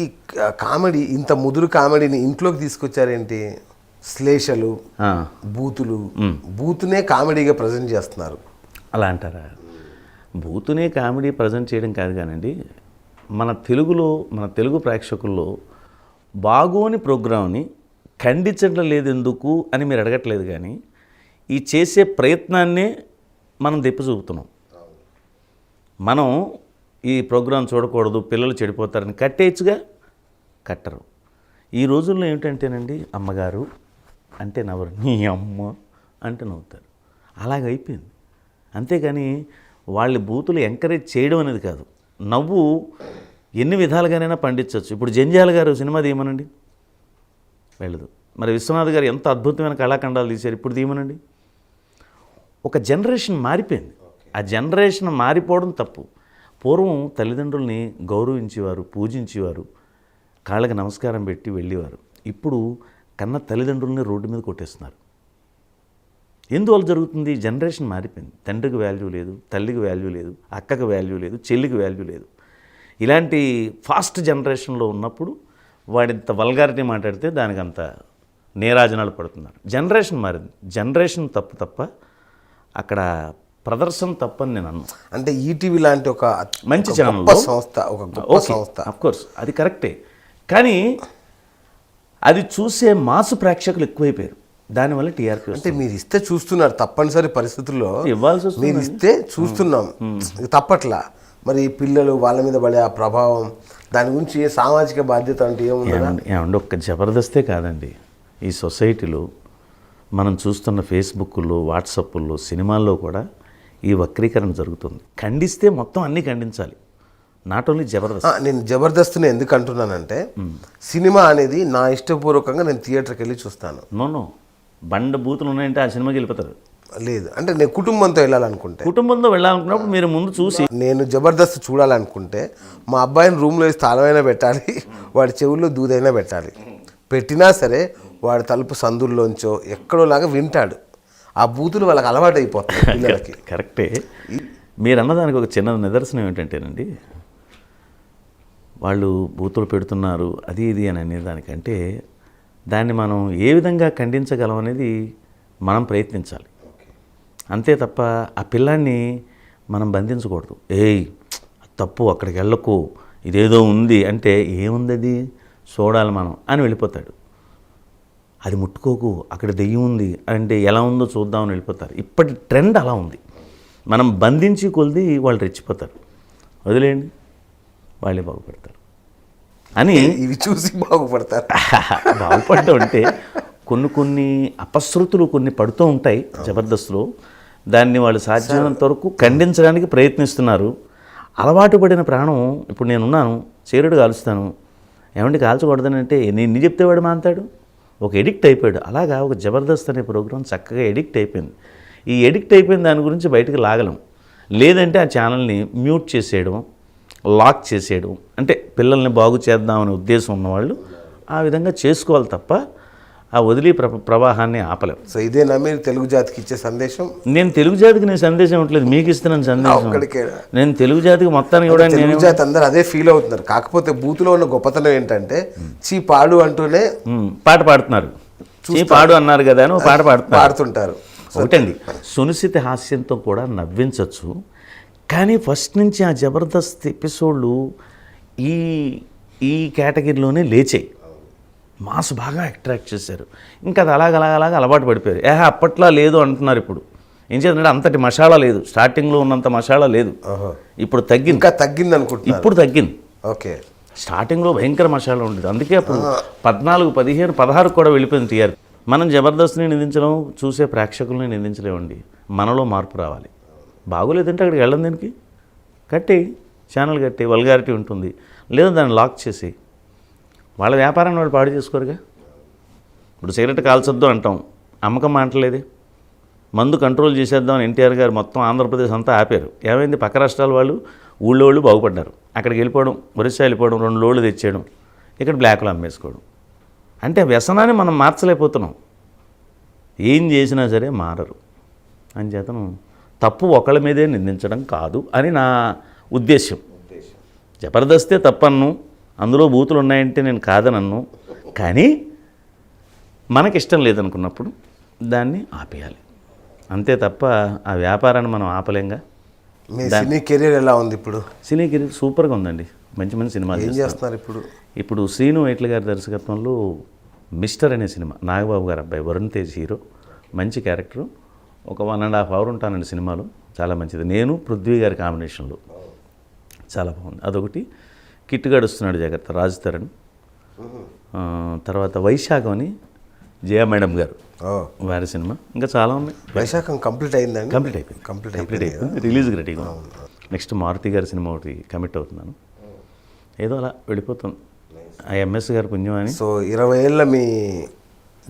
ఈ కామెడీ ఇంత ముదురు కామెడీని ఇంట్లోకి తీసుకొచ్చారేంటి? శ్లేషలు బూతులు. బూతునే కామెడీగా ప్రజెంట్ చేస్తున్నారు. అలా అంటారా? బూతునే కామెడీ ప్రజెంట్ చేయడం కాదు కానండి మన తెలుగులో మన తెలుగు ప్రేక్షకుల్లో బాగోని ప్రోగ్రామ్ని ఖండించడం లేదు ఎందుకు అని మీరు అడగట్లేదు కానీ ఈ చేసే ప్రయత్నాన్నే మనం దెప్పి చూపుతున్నాం. మనం ఈ ప్రోగ్రాం చూడకూడదు పిల్లలు చెడిపోతారని కట్టేయచ్చుగా కట్టరు. ఈ రోజుల్లో ఏమిటంటేనండి అమ్మగారు అంటే నవ్వరు నీ అమ్మ అంటే నవ్వుతారు. అలాగ అయిపోయింది. అంతేగాని వాళ్ళ బూతులు ఎంకరేజ్ చేయడం అనేది కాదు. నవ్వు ఎన్ని విధాలుగానైనా పండించవచ్చు. ఇప్పుడు జంజాల గారు సినిమా తీయమనండి? వెళ్ళదు. మరి విశ్వనాథ్ గారు ఎంత అద్భుతమైన కళాఖండాలు తీశారు ఇప్పుడు తీయమనండి? ఒక జనరేషన్ మారిపోయింది. ఆ జనరేషన్ మారిపోవడం తప్పు. పూర్వం తల్లిదండ్రుల్ని గౌరవించేవారు పూజించేవారు కాళ్ళకి నమస్కారం పెట్టి వెళ్ళేవారు. ఇప్పుడు కన్న తల్లిదండ్రుల్ని రోడ్డు మీద కొట్టేస్తున్నారు. ఎందువల్ల జరుగుతుంది? జనరేషన్ మారిపోయింది. తండ్రికి వాల్యూ లేదు తల్లికి వాల్యూ లేదు అక్కకి వాల్యూ లేదు చెల్లికి వాల్యూ లేదు. ఇలాంటి ఫాస్ట్ జనరేషన్లో ఉన్నప్పుడు వాడింత వల్గారిటీ మాట్లాడితే దానికి అంత నీరాజనాలు పడుతున్నారు. జనరేషన్ మారింది. జనరేషన్ తప్పు తప్ప అక్కడ ప్రదర్శన తప్పని నేను అన్నాను అంటే ఈటీవీ లాంటి ఒక మంచి గొప్ప సంస్థ ఒక సంస్థ. కోర్స్ అది కరెక్టే కానీ అది చూసే మాసు ప్రేక్షకులు ఎక్కువైపోయారు. దానివల్ల టీఆర్పీ అంటే మీరు ఇస్తే చూస్తున్నారు తప్పనిసరి పరిస్థితుల్లో. ఇవ్వాల్సి వస్తుంది. మీరు ఇస్తే చూస్తున్నాం. తప్పట్లా. మరి పిల్లలు వాళ్ళ మీద పడే ఆ ప్రభావం దాని గురించి ఏ సామాజిక బాధ్యత అంటే ఏముందా ఒక్క జబర్దస్తే కాదండి. ఈ సొసైటీలో మనం చూస్తున్న ఫేస్బుక్లో వాట్సాప్లో సినిమాల్లో కూడా ఈ వక్రీకరణ జరుగుతుంది. ఖండిస్తే మొత్తం అన్నీ ఖండించాలి. నాట్ ఓన్లీ జబర్దస్త్ నేను జబర్దస్త్ని ఎందుకు అంటున్నానంటే సినిమా అనేది నా ఇష్టపూర్వకంగా నేను థియేటర్కి వెళ్ళి చూస్తాను. నో నో బండ బూతులు ఉన్నాయంటే ఆ సినిమాకి వెళ్ళిపోతారు. లేదు. అంటే నేను కుటుంబంతో వెళ్ళాలనుకుంటే. కుటుంబంతో వెళ్ళాలనుకున్నప్పుడు మీరు ముందు చూసి నేను జబర్దస్త్ చూడాలనుకుంటే మా అబ్బాయిని రూమ్లో వేసి తాళమైనా పెట్టాలి వాడి చెవుల్లో దూదైనా పెట్టాలి. పెట్టినా సరే వాడి తలుపు సందుల్లోంచో ఎక్కడోలాగా వింటాడు. ఆ బూతులు వాళ్ళకి అలవాటు అయిపోతాయి పిల్లలకి. కరెక్టే. మీరు అన్నదానికి ఒక చిన్న నిదర్శనం ఏంటంటేనండి వాళ్ళు బూతులు పెడుతున్నారు అది ఇది అని అనేదానికంటే దాన్ని మనం ఏ విధంగా ఖండించగలం అనేది మనం ప్రయత్నించాలి. అంతే తప్ప ఆ పిల్లాన్ని మనం బంధించకూడదు. ఏయ్ తప్పు అక్కడికి వెళ్ళకు ఇదేదో ఉంది అంటే ఏముంది అది? చూడాలి మనం అని వెళ్ళిపోతాడు. అది ముట్టుకోకు అక్కడ దెయ్యం ఉంది అంటే ఎలా ఉందో చూద్దామని వెళ్ళిపోతారు. ఇప్పటి ట్రెండ్ అలా ఉంది. మనం బంధించి కొలిది వాళ్ళు రెచ్చిపోతారు. వదిలేయండి. వాళ్ళే బాగుపడతారు. అని ఇవి చూసి బాగుపడతారు. బాగుపడటం అంటే కొన్ని కొన్ని అపశృతులు కొన్ని పడుతూ ఉంటాయి జబర్దస్త్లో. దాన్ని వాళ్ళు సాధ్యమైనంత వరకు ఖండించడానికి ప్రయత్నిస్తున్నారు. అలవాటు పడిన ప్రాణం ఇప్పుడు నేనున్నాను చీరుడు కాలుస్తాను. ఏమంటే కాల్చకూడదని అంటే నేను చెప్తే వాడు మాంతాడు? ఒక ఎడిక్ట్ అయిపోయాడు. అలాగా ఒక జబర్దస్త్ అనే ప్రోగ్రాం చక్కగా ఎడిక్ట్ అయిపోయింది. ఈ ఎడిక్ట్ అయిపోయిన దాని గురించి బయటకు లాగలం. లేదంటే ఆ ఛానల్ని మ్యూట్ చేసేయడం లాక్ చేసేయడం. అంటే పిల్లల్ని బాగు చేద్దామనే ఉద్దేశం ఉన్నవాళ్ళు ఆ విధంగా చేసుకోవాలి తప్ప ఆ వదిలి ప్ర ప్రవాహాన్ని ఆపలేం. సో ఇదేనా మీరు తెలుగు జాతికి ఇచ్చే సందేశం? నేను తెలుగు జాతికి నేను సందేశం ఇవ్వట్లేదు. మీకు ఇస్తున్నాను సందేశం నేను తెలుగు జాతికి మొత్తానికి కూడా తెలుగు జాతి అందరూ అదే ఫీల్ అవుతున్నారు. కాకపోతే బూతులో ఉన్న గొప్పతనం ఏంటంటే చీ పాడు అంటూనే పాట పాడుతున్నారు. చీ పాడు అన్నారు కదా అని పాట పాడుతున్నారు. పాడుతుంటారు. ఒకటండి సునిశ్చిత హాస్యంతో కూడా నవ్వించవచ్చు కానీ ఫస్ట్ నుంచి ఆ జబర్దస్త్ ఎపిసోడ్లు ఈ ఈ కేటగిరీలోనే లేచాయి. మాస్ బాగా అట్రాక్ట్ చేశారు. ఇంకా అది అలాగ అలాగ అలాగ అలవాటు పడిపోయారు. ఏహ అప్పట్లో లేదు అంటున్నారు ఇప్పుడు. ఏం చేద్దంటే అంతటి మసాలా లేదు. స్టార్టింగ్లో ఉన్నంత మసాలా లేదు. ఇప్పుడు తగ్గింది. ఇంకా తగ్గింది అనుకుంటున్నారు? ఇప్పుడు తగ్గింది. ఓకే. స్టార్టింగ్లో భయంకర మసాలా ఉండేది. అందుకే అప్పుడు పద్నాలుగు పదిహేను పదహారు కూడా వెళ్ళిపోయింది టీఆర్. మనం జబర్దస్త్ని నిందించడం చూసే ప్రేక్షకుల్ని నిందించలేమండి. మనలో మార్పు రావాలి. బాగోలేదంటే అక్కడికి వెళ్ళం దీనికి? కట్టి ఛానల్ కట్టి వల్గారిటీ ఉంటుంది. లేదా దాన్ని లాక్ చేసి వాళ్ళ వ్యాపారాన్ని వాళ్ళు పాడు చేసుకోరుగా? ఇప్పుడు సిగరెట్ కాల్చొద్దు అంటాం. అమ్మకం మాటలేదే. మందు కంట్రోల్ చేసేద్దాం ఎన్టీఆర్ గారు మొత్తం ఆంధ్రప్రదేశ్ అంతా ఆపారు. ఏమైంది? పక్క రాష్ట్రాల వాళ్ళు ఊళ్ళో వాళ్ళు బాగుపడ్డారు. అక్కడికి వెళ్ళిపోవడం ఒరిస్సా వెళ్ళిపోవడం రెండు లోళ్ళు తెచ్చేయడం ఇక్కడ బ్లాక్లో అమ్మేసుకోవడం. అంటే వ్యసనాన్ని మనం మార్చలేకపోతున్నాం. ఏం చేసినా సరే మారరు. అని చేతను తప్పు ఒకళ్ళ మీదే నిందించడం కాదు అని నా ఉద్దేశ్యం. జబర్దస్తే తప్పన్ను. అందులో బూతులు ఉన్నాయంటే నేను కాదనన్ను. కానీ మనకి ఇష్టం లేదనుకున్నప్పుడు దాన్ని ఆపేయాలి. అంతే తప్ప ఆ వ్యాపారాన్ని మనం ఆపలేంగా? మీ సినీ కెరీర్ ఎలా ఉంది ఇప్పుడు? సినీ కెరీర్ సూపర్గా ఉందండి. మంచి మంచి సినిమాలు ఏం చేస్తాను. చేస్తున్నారు ఇప్పుడు? ఇప్పుడు శ్రీను వైట్ల గారి దర్శకత్వంలో మిస్టర్ అనే సినిమా నాగబాబు గారు అబ్బాయి వరుణ్ తేజ్ హీరో మంచి క్యారెక్టరు. ఒక వన్ అండ్ హాఫ్ అవర్ ఉంటానండి సినిమాలో. చాలా మంచిది. నేను పృథ్వీ గారి కాంబినేషన్లో. చాలా బాగుంది. అదొకటి. కిట్టు గడుస్తున్నాడు జాగ్రత్త. రాజ్ తరణ్. తర్వాత వైశాఖం అని జయ మేడం గారు. వారి సినిమా. ఇంకా చాలా ఉన్నాయి. వైశాఖం కంప్లీట్ అయిందండి కంప్లీట్ అయిపోయింది. కంప్లీట్ కంప్లీట్ అయిపోయింది రెడీగా ఉంది. నెక్స్ట్ మారుతి గారి సినిమా ఒకటి కమిట్ అవుతున్నాను. ఏదో అలా వెళ్ళిపోతుంది. ఆ ఎంఎస్ గారి పుణ్యం అని. సో ఇరవై ఏళ్ళ మీ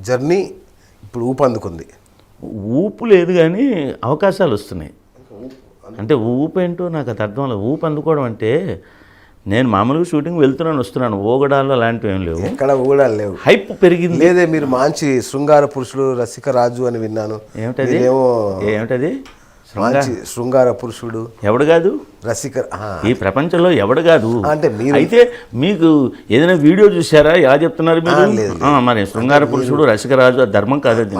జర్నీ ఇప్పుడు ఊపందుకుంది. ఊపు లేదు కానీ అవకాశాలు వస్తున్నాయి. అంటే ఊపు ఏంటో నాకు అది అర్థం లేదు ఊపు అందుకోవడం అంటే నేను మామూలుగా షూటింగ్ వెళ్తున్నాను వస్తున్నాను. ఓగడాలు అలాంటివి ఏం లేవు. ఎక్కడ కూడా లేవు. హైప్ పెరిగింది. లేదే మీరు మంచి శృంగార పురుషుడు రసిక రాజు అని విన్నాను. ఏమిటది? మీరేమో ఏమిటది? మంచి శృంగార పురుషుడు. ఎవడు కాదు? రసిక ఈ ప్రపంచంలో ఎవడు కాదు? అంటే మీరు అయితే మీకు ఏదైనా వీడియో చూసారా ఎలా చెప్తున్నారు మీరు? మరి శృంగార పురుషుడు రసికరాజు ధర్మం కాదండి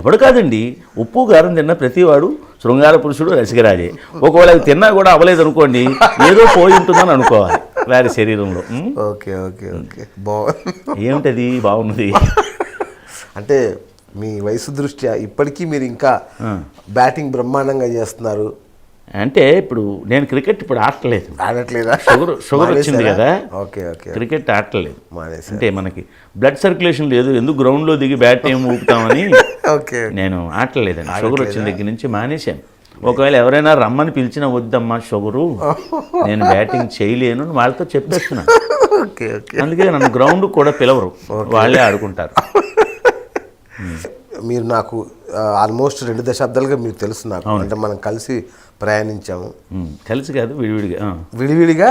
ఎవడు కాదండి? ఉప్పు గారం తిన్న ప్రతివాడు శృంగార పురుషుడు రసికరాజే ఒకవేళ అది తిన్నా కూడా అవ్వలేదు అనుకోండి ఏదో పోయి ఉంటుందని అనుకోవాలి వారి శరీరంలో? Okay okay okay. బాగుంది. ఏమిటది? బాగున్నది అంటే మీ వయసు దృష్ట్యా ఇప్పటికీ మీరు ఇంకా బ్యాటింగ్ బ్రహ్మాండంగా చేస్తున్నారు? అంటే ఇప్పుడు నేను క్రికెట్ ఇప్పుడు ఆడట్లేదు. ఆడట్లేదా? షుగర్ షుగర్ వచ్చింది? కదా. Okay okay. క్రికెట్ ఆడట్లేదు. అంటే మనకి బ్లడ్ సర్క్యులేషన్ లేదు. ఎందుకు గ్రౌండ్లో దిగి బ్యాట్ ఏం ఊపుతామని ఓకే. నేను ఆటలేదండి షుగర్ వచ్చిన దగ్గర నుంచి మానేశాను. ఒకవేళ ఎవరైనా రమ్మని పిలిచినా వద్దమ్మా షుగరు నేను బ్యాటింగ్ చేయలేను వాళ్ళతో చెప్పేస్తున్నాను. అందుకే నన్ను గ్రౌండ్ కూడా పిలవరు. వాళ్ళే ఆడుకుంటారు. మీరు నాకు ఆల్మోస్ట్ రెండు దశాబ్దాలుగా మీకు తెలుసు నాకు. అంటే మనం కలిసి ప్రయాణించాము. కలిసి కాదు విడివిడిగా. విడివిడిగా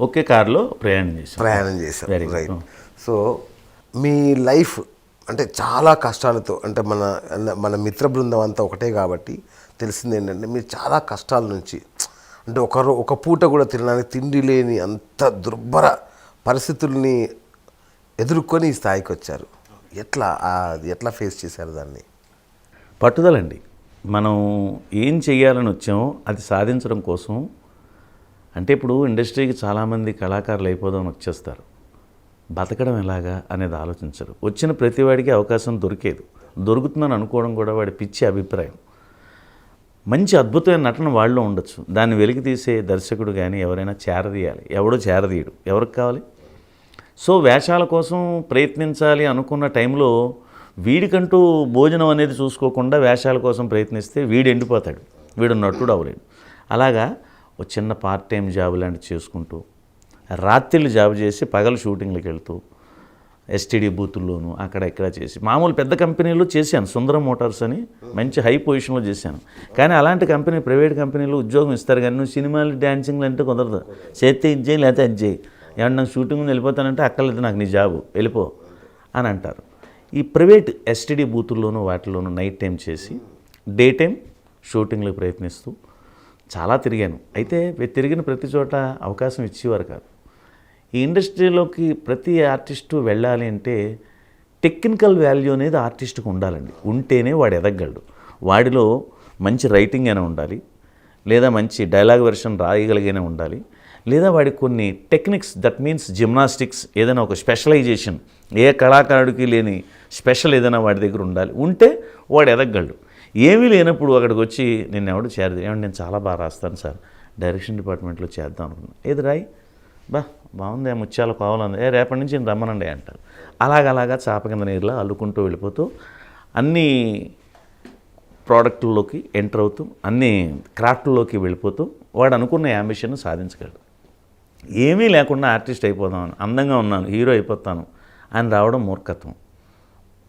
ఒకే కారులో ప్రయాణం చేశాం ప్రయాణం చేశాం Very good. రైట్ సో మీ లైఫ్ అంటే చాలా కష్టాలతో అంటే మన మన మిత్ర బృందం అంతా ఒకటే కాబట్టి తెలిసింది ఏంటంటే మీరు చాలా కష్టాల నుంచి అంటే ఒక రో- ఒక పూట కూడా తినడానికి తిండి లేని అంత దుర్భర పరిస్థితుల్ని ఎదుర్కొని ఈ స్థాయికి వచ్చారు. ఎట్లా అది ఎట్లా ఫేస్ చేశారు దాన్ని? పట్టుదలండి. మనం ఏం చేయాలని వచ్చామో అది సాధించడం కోసం అంటే ఇప్పుడు ఇండస్ట్రీకి చాలామంది కళాకారులు అయిపోదామని వచ్చేస్తారు. బతకడం ఎలాగా అనేది ఆలోచించరు. వచ్చిన ప్రతివాడికి అవకాశం దొరికేది. దొరుకుతుందని అనుకోవడం కూడా వాడి పిచ్చి అభిప్రాయం. మంచి అద్భుతమైన నటన వాళ్ళలో ఉండొచ్చు. దాన్ని వెలికి తీసే దర్శకుడు కానీ ఎవరైనా చేరదీయాలి. ఎవడో చేరదీయడు. ఎవరికి కావాలి? సో వేషాల కోసం ప్రయత్నించాలి అనుకున్న టైంలో వీడికంటూ భోజనం అనేది చూసుకోకుండా వేషాల కోసం ప్రయత్నిస్తే వీడు ఎండిపోతాడు. వీడు నటుడు అవలేడు అలాగా ఒక చిన్న పార్ట్ టైం జాబ్ లాంటివి చేసుకుంటూ రాత్రిళ్ళు జాబ్ చేసి పగలు షూటింగ్లకు వెళ్తూ ఎస్టీడీ బూతుల్లోనూ అక్కడ ఇక్కడ చేసి మామూలు పెద్ద కంపెనీలో చేశాను. సుందరం మోటార్స్ అని మంచి హై పొజిషన్లో చేశాను. కానీ అలాంటి కంపెనీ ప్రైవేట్ కంపెనీలో ఉద్యోగం ఇస్తారు కానీ నువ్వు సినిమాలు డ్యాన్సింగ్లు అంటే కుదరదు. చేస్తే ఇది చేయి లేకపోతే అది చేయి. ఏమన్నా నాకు షూటింగ్ ఉంది వెళ్ళిపోతానంటే అక్కర్లేదు నాకు నీ జాబు వెళ్ళిపో అని అంటారు. ఈ ప్రైవేట్ ఎస్టీడీ బూతుల్లోనూ వాటిలోనూ నైట్ టైం చేసి డే టైం షూటింగ్లకు ప్రయత్నిస్తూ చాలా తిరిగాను. అయితే తిరిగిన ప్రతి చోట అవకాశం ఇచ్చేవారు కాదు. ఈ ఇండస్ట్రీలోకి ప్రతి ఆర్టిస్టు వెళ్ళాలి అంటే టెక్నికల్ వాల్యూ అనేది ఆర్టిస్ట్కి ఉండాలండి. ఉంటేనే వాడు ఎదగలడు వాడిలో మంచి రైటింగ్ అయినా ఉండాలి లేదా మంచి డైలాగ్ వెర్షన్ రాయగలిగిన ఉండాలి. లేదా వాడికి కొన్ని టెక్నిక్స్ దట్ మీన్స్ జిమ్నాస్టిక్స్ ఏదైనా ఒక స్పెషలైజేషన్ ఏ కళాకారుడికి లేని స్పెషల్ ఏదైనా వాడి దగ్గర ఉండాలి. ఉంటే వాడు ఎదగలడు ఏమీ లేనప్పుడు అక్కడికి వచ్చి నేను ఎవడు చేరదు. ఏమంటే నేను చాలా బాగా రాస్తాను సార్. డైరెక్షన్ డిపార్ట్మెంట్లో చేద్దాం అనుకున్నాను. ఏది రాయి? బా బాగుంది ఆ ముత్యాలు కావాలంది ఏ రేపటి నుంచి నేను రమ్మనండి అంటారు. అలాగలాగా చాప కింద నీరులో అల్లుకుంటూ వెళ్ళిపోతూ అన్ని ప్రోడక్ట్లలోకి ఎంటర్ అవుతూ అన్ని క్రాఫ్ట్లోకి వెళ్ళిపోతూ వాడు అనుకున్న యాంబిషన్ సాధించగలడు. ఏమీ లేకుండా ఆర్టిస్ట్ అయిపోదామని అందంగా ఉన్నాను హీరో అయిపోతాను అని రావడం మూర్ఖత్వం.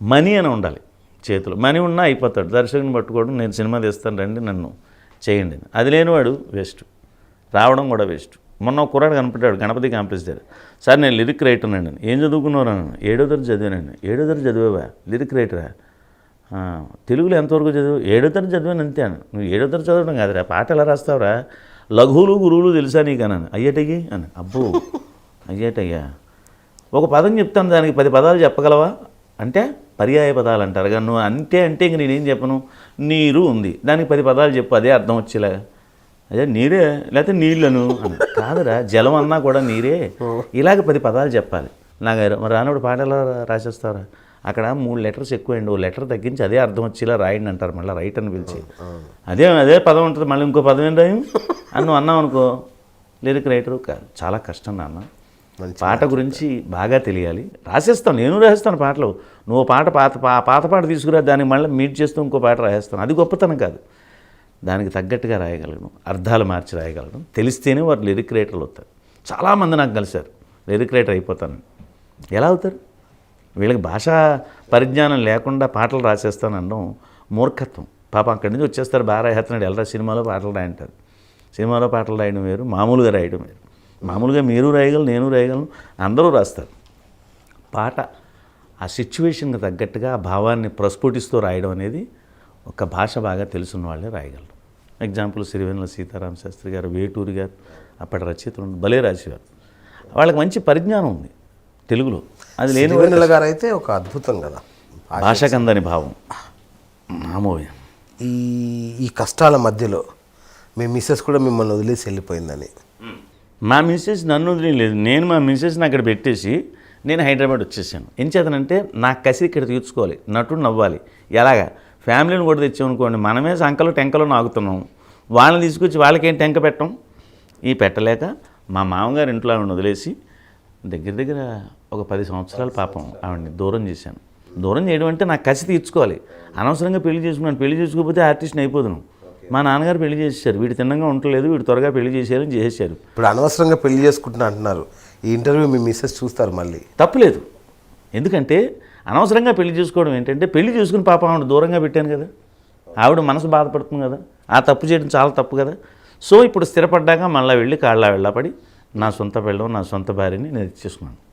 మనీ అని ఉండాలి చేతిలో. మనీ ఉన్నా అయిపోతాడు. దర్శకుని పట్టుకోవడం నేను సినిమా తీస్తాను రండి నన్ను చేయండి అది లేనివాడు వేస్ట్. రావడం కూడా వేస్ట్. మొన్న ఒక కుర్రాడు కనపడ్డాడు గణపతి కాంప్లెక్స్ దగ్గర. సార్ నేను లిరిక్ రైటర్ అండి ఏం చదువుకున్నారు అన్నాను ఏడో తరగతి చదివానండి ఏడో తరగతి చదివావా లిరిక్ రైటరా తెలుగులో ఎంతవరకు చదివా ఏడో తరగతి చదివాను అంతే నువ్వు ఏడో తరగతి చదవడం కాదురా పాట ఎలా రాస్తావురా? లఘువులు గురువులు తెలుసా నీకు అన్నాను. అయ్యేటయ్యి అని అబ్బో అయ్యేటయ్యా. ఒక పదం చెప్తాను దానికి పది పదాలు చెప్పగలవా? అంటే పర్యాయ పదాలు అంటారు కానీ నువ్వు అంతే అంటే ఇంక నేనేం చెప్పను? నీరు ఉంది. దానికి పది పదాలు చెప్పు అదే అర్థం వచ్చేలాగా అదే నీరే? లేకపోతే నీళ్ళను అని కాదురా జలం అన్నా కూడా నీరే. ఇలాగ పది పదాలు చెప్పాలి. నాకు మరి రానప్పుడు పాట ఎలా రాసేస్తారా అక్కడ మూడు లెటర్స్ ఎక్కువండి. ఓ లెటర్ తగ్గించి అదే అర్థం వచ్చేలా రాయండి అంటారు. మళ్ళీ రైట్ అని పిలిచి. అదే అదే పదం ఉంటుంది. మళ్ళీ ఇంకో పదం ఏం రాయం అని నువ్వు అన్నావు అనుకో లిరిక్ రైటరు కాదు చాలా కష్టం నాన్న. పాట గురించి బాగా తెలియాలి. రాసేస్తాను నేను రాసేస్తాను పాటలు. నువ్వు పాట పాత పా- పాత పాట తీసుకురా దానికి మళ్ళీ మీట్ చేస్తూ ఇంకో పాట రాసేస్తాను. అది గొప్పతనం కాదు. దానికి తగ్గట్టుగా రాయగలను అర్థాలు మార్చి రాయగలను. తెలిస్తేనే వారు లిరిక్ రైటర్లు అవుతారు. చాలామంది నాకు కలిశారు లిరిక్ రైటర్ అయిపోతాను ఎలా అవుతారు? వీళ్ళకి భాషా పరిజ్ఞానం లేకుండా పాటలు రాసేస్తానడం మూర్ఖత్వం. పాపం అక్కడి నుంచి వచ్చేస్తారు బాగా రాసేస్తున్నాడు ఎల్లరా సినిమాలో పాటలు రాయంటారు. సినిమాలో పాటలు రాయడం వేరు మామూలుగా రాయడం వేరు. మామూలుగా మీరు రాయగలరు నేను రాయగలను అందరూ రాస్తారు. పాట ఆ సిచ్యువేషన్కి తగ్గట్టుగా ఆ భావాన్ని ప్రస్ఫుటిస్తూ రాయడం అనేది ఒక భాష బాగా తెలుసున్న వాళ్ళే రాయగలరు. ఎగ్జాంపుల్ సిరివెన్నెల సీతారామ శాస్త్రి గారు వేటూరి గారు అప్పటి రచయితలు భలే రాసేవారు. వాళ్ళకి మంచి పరిజ్ఞానం ఉంది తెలుగులో. అది లేని గారు అయితే ఒక అద్భుతం కదా. భాషకందని భావం. మామూలు ఈ ఈ కష్టాల మధ్యలో మీ మిస్సెస్ కూడా మిమ్మల్ని వదిలేసి వెళ్ళిపోయిందని. మా మిస్సెస్ నన్ను వదిలేదు నేను మా మిస్సెస్ని అక్కడ పెట్టేసి నేను హైదరాబాద్ వచ్చేసాను. ఏం చేతనంటే నా కసి ఇక్కడ తీర్చుకోవాలి. నటుడు నవ్వాలి. ఎలాగా? ఫ్యామిలీని కూడా తెచ్చామనుకోండి మనమే సంకలు టెంకలో నాగుతున్నాం వాళ్ళని తీసుకొచ్చి వాళ్ళకేం టెంక పెట్టం? ఈ పెట్టలేక మా మామగారు ఇంట్లో ఆవిడని వదిలేసి దగ్గర దగ్గర ఒక పది సంవత్సరాల పాపం ఆవిడని దూరం చేశాను. దూరం చేయడం అంటే నాకు కసి తీర్చుకోవాలి. అనవసరంగా పెళ్ళి చేసుకున్నాను. పెళ్ళి చేసుకోకపోతే ఆర్టిస్ట్ని అయిపోదును. మా నాన్నగారు పెళ్ళి చేసేసారు వీడు తిన్నంగా ఉండలేదు వీడు త్వరగా పెళ్ళి చేశారని చేసేసారు ఇప్పుడు అనవసరంగా పెళ్ళి చేసుకుంటున్నా అంటున్నారు. ఈ ఇంటర్వ్యూ మీ మిస్సెస్ చూస్తారు మళ్ళీ. తప్పులేదు. ఎందుకంటే అనవసరంగా పెళ్ళి చేసుకోవడం ఏంటంటే పెళ్ళి చేసుకుని పాప ఆవిడ దూరంగా పెట్టాను కదా. ఆవిడ మనసు బాధపడుతుంది కదా. ఆ తప్పు చేయడం చాలా తప్పు కదా. సో ఇప్పుడు స్థిరపడ్డాక మళ్ళీ వెళ్ళి కాళ్ళ వెళ్ళపడి నా సొంత పెళ్ళం నా సొంత భార్యని నేను ఇచ్చేసుకున్నాను.